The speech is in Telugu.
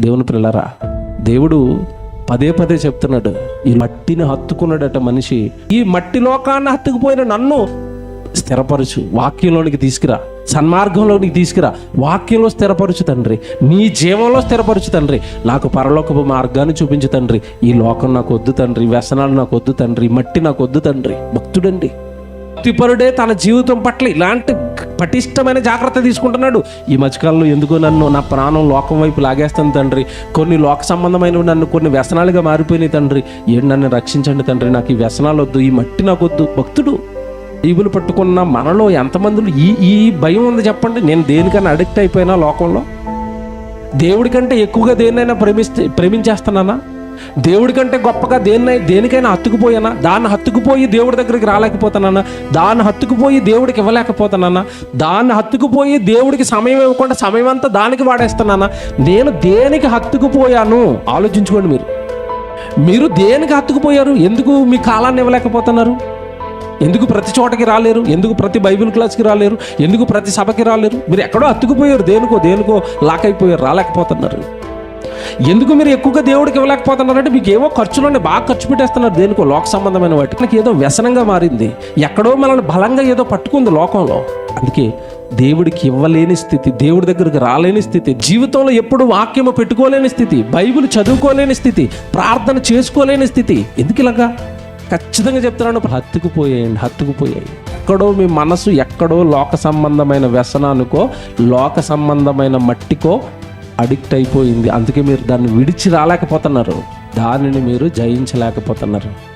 దేవుని పిల్లరా దేవుడు పదే పదే చెప్తున్నాడు ఈ మట్టిని హత్తుకున్నాడట మనిషి. ఈ మట్టి లోకాన్ని హత్తుకుపోయిన నన్ను స్థిరపరచు. వాక్యంలోనికి తీసుకురా. సన్మార్గంలోనికి తీసుకురా. వాక్యంలో స్థిరపరచు తండ్రి. నీ జీవంలో స్థిరపరచు తండ్రి. నాకు పరలోకపు మార్గాన్ని చూపించు తండ్రి. ఈ లోకం నాకు వద్దు తండ్రి. వ్యసనాలు నాకు వద్దు తండ్రి. మట్టి నాకు వద్దు తండ్రి. భక్తుడండి. భక్తిపరుడే తన జీవితం పట్ల ఇలాంటి పటిష్టమైన జాగ్రత్త తీసుకుంటున్నాడు. ఈ మధ్యకాలంలో ఎందుకో నన్ను నా ప్రాణం లోకం వైపు లాగేస్తాను తండ్రి. కొన్ని లోక సంబంధమైనవి నన్ను కొన్ని వ్యసనాలుగా మారిపోయినాయి తండ్రి. ఏడు నన్ను రక్షించండి తండ్రి. నాకు ఈ వ్యసనాలు వద్దు ఈ మట్టి నాకు వద్దు. భక్తుడు బైబిల్ పట్టుకున్న మనలో ఎంతమంది ఈ ఈ భయం ఉంది చెప్పండి. నేను దేనికైనా అడిక్ట్ అయిపోయినా లోకంలో? దేవుడి కంటే ఎక్కువగా దేన్నైనా ప్రేమిస్తే ప్రేమించేస్తున్నానా? దేవుడి కంటే గొప్పగా దేన్నై దేనికైనా హత్తుకుపోయానా? దాన్ని హత్తుకుపోయి దేవుడి దగ్గరికి రాలేకపోతున్నానా? దాన్ని హత్తుకుపోయి దేవుడికి ఇవ్వలేకపోతున్నానా? దాన్ని హత్తుకుపోయి దేవుడికి సమయం ఇవ్వకుండా సమయం అంతా దానికి వాడేస్తున్నానా? నేను దేనికి హత్తుకుపోయాను? ఆలోచించుకోండి మీరు. మీరు దేనికి హత్తుకుపోయారు? ఎందుకు మీ కాలాన్ని ఇవ్వలేకపోతున్నారు? ఎందుకు ప్రతి చోటకి రాలేరు? ఎందుకు ప్రతి బైబిల్ క్లాస్కి రాలేరు? ఎందుకు ప్రతి సభకి రాలేరు? మీరు ఎక్కడో అత్తుకుపోయారు దేనికో దేనికో లాక్ అయిపోయారు రాలేకపోతున్నారు. ఎందుకు మీరు ఎక్కువగా దేవుడికి ఇవ్వలేకపోతున్నారంటే మీకు ఏవో ఖర్చులోనే బాగా ఖర్చు పెట్టేస్తున్నారు దేనికో లోక సంబంధమైన వాటికి నాకు ఏదో వ్యసనంగా మారింది. ఎక్కడో మనల్ని బలంగా ఏదో పట్టుకుంది లోకంలో. అందుకే దేవుడికి ఇవ్వలేని స్థితి దేవుడి దగ్గరికి రాలేని స్థితి జీవితంలో ఎప్పుడు వాక్యము పెట్టుకోలేని స్థితి బైబిల్ చదువుకోలేని స్థితి ప్రార్థన చేసుకోలేని స్థితి. ఎందుకు ఇలాగా? ఖచ్చితంగా చెప్తున్నాను. హత్తుకుపోయేయండి హత్తుకుపోయాయి ఎక్కడో మీ మనసు ఎక్కడో లోక సంబంధమైన వ్యసనానికో లోక సంబంధమైన మట్టికో అడిక్ట్ అయిపోయింది. అందుకే మీరు దాన్ని విడిచి రాలేకపోతున్నారు. దానిని మీరు జయించలేకపోతున్నారు.